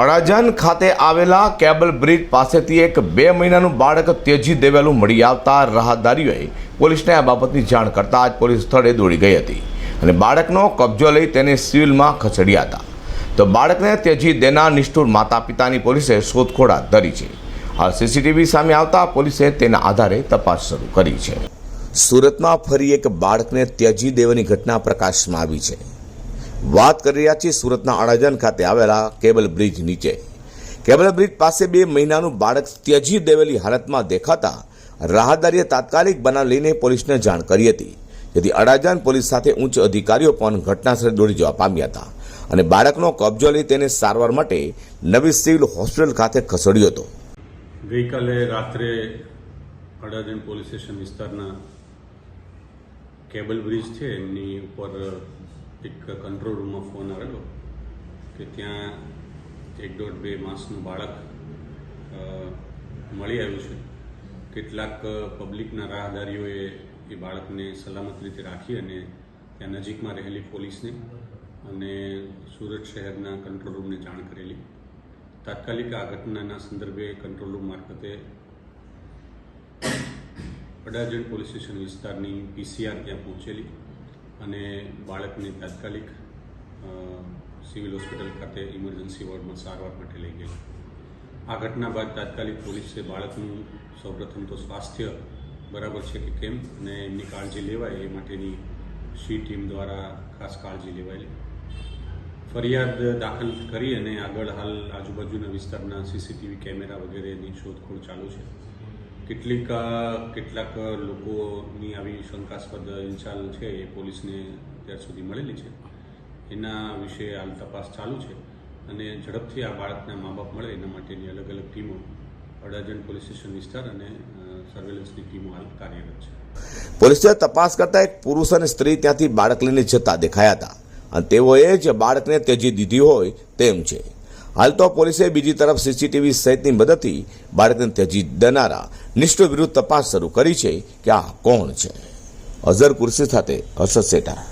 અડાજણ ખાતે આવેલા cable bridge પાસેથી એક બે મહિનાનું બાળક ત્યજી દેવેલું મળી આવતા રાહદારીઓએ પોલીસને આ બાબતની જાણ કરતા જ પોલીસ સ્થળે દોડી ગઈ હતી અને બાળકનો કબજો લઈ તેને સિવિલમાં ખસેડ્યા હતા. તો બાળકને ત્યજી દેનાર નિષ્ઠુર માતા પિતાની પોલીસે શોધખોળ હાથ ધરી છે. આ સીસીટીવી સામે આવતા પોલીસે તેના આધારે તપાસ શરૂ કરી છે. સુરતમાં ફરી એક બાળકને ત્યજી દેવાની ઘટના પ્રકાશમાં આવી છે. વાત કરી રહ્યા છીએ સુરતના અડાજણ ખાતે આવેલા કેબલ બ્રિજ નીચે. કેબલ બ્રિજ પાસે બે મહિનાનું બાળક ત્યજી દેવેલી હાલતમાં દેખાતા રાહદારીએ તાત્કાલિક બનાવ લઈને પોલીસને જાણ કરી હતી. જેથી અડાજણ પોલીસ સાથે ઉચ્ચ અધિકારીઓ પણ ઘટનાસ્થળે દોડી જવા પામ્યા હતા અને બાળકનો કબજો લઈ તેને સારવાર માટે નવી સિવિલ હોસ્પિટલ ખાતે ખસેડ્યો હતો. ગઈકાલે રાત્રે અડાજણ પોલીસ સ્ટેશન વિસ્તારના કેબલ બ્રિજ છે, એમની ઉપર એક કંટ્રોલ રૂમમાં ફોન આવેલો કે ત્યાં એક દોઢ બે માસનું બાળક મળી આવ્યું છે. કેટલાક પબ્લિકના રાહદારીઓએ એ બાળકને સલામત રીતે રાખી અને ત્યાં નજીકમાં રહેલી પોલીસને અને સુરત શહેરના કંટ્રોલ રૂમને જાણ કરેલી. તાત્કાલિક આ ઘટનાના સંદર્ભે કંટ્રોલ રૂમ મારફતે અડાજણ પોલીસ સ્ટેશન વિસ્તારની પીસીઆર ત્યાં પહોંચેલી. અને બાળકને તાત્કાલિક સિવિલ હોસ્પિટલ ખાતે ઇમરજન્સી વોર્ડમાં સારવાર માટે લઈ ગઈ આ ઘટના બાદ તાત્કાલિક પોલીસે બાળકનું સૌપ્રથમ તો સ્વાસ્થ્ય બરાબર છે કે કેમ અને એમની કાળજી લેવાય એ માટેની સી ટીમ દ્વારા ખાસ કાળજી લેવાયેલી. ફરિયાદ દાખલ કરી અને આગળ હાલ આજુબાજુના વિસ્તારના સીસીટીવી કેમેરા વગેરેની શોધખોળ ચાલુ છે. કેટલીક કેટલાક લોકોની આવી શંકાસ્પદ હિલચાલ છે એ પોલીસને અત્યાર સુધી મળેલી છે. એના વિશે હાલ તપાસ ચાલુ છે અને ઝડપથી આ બાળકના મા બાપ મળે એના માટેની અલગ અલગ ટીમો અડાજણ પોલીસ સ્ટેશન વિસ્તાર અને સર્વેલન્સની ટીમો હાલ કાર્યરત છે. પોલીસે તપાસ કરતા એક પુરુષ અને સ્ત્રી ત્યાંથી બાળક લઈને જતા દેખાયા હતા. અને તેઓએ જ બાળકને તેજી દીધી હોય તેમ છે. હાલ તો પોલીસે બીજી તરફ સીસીટીવી સહિતની મદદથી બાળકને ત્યજી દેનારા નિષ્ઠ વિરુદ્ધ તપાસ શરૂ કરી છે કે આ કોણ છે? અઝર કુર્સી સાથે હર્ષદ શેઠા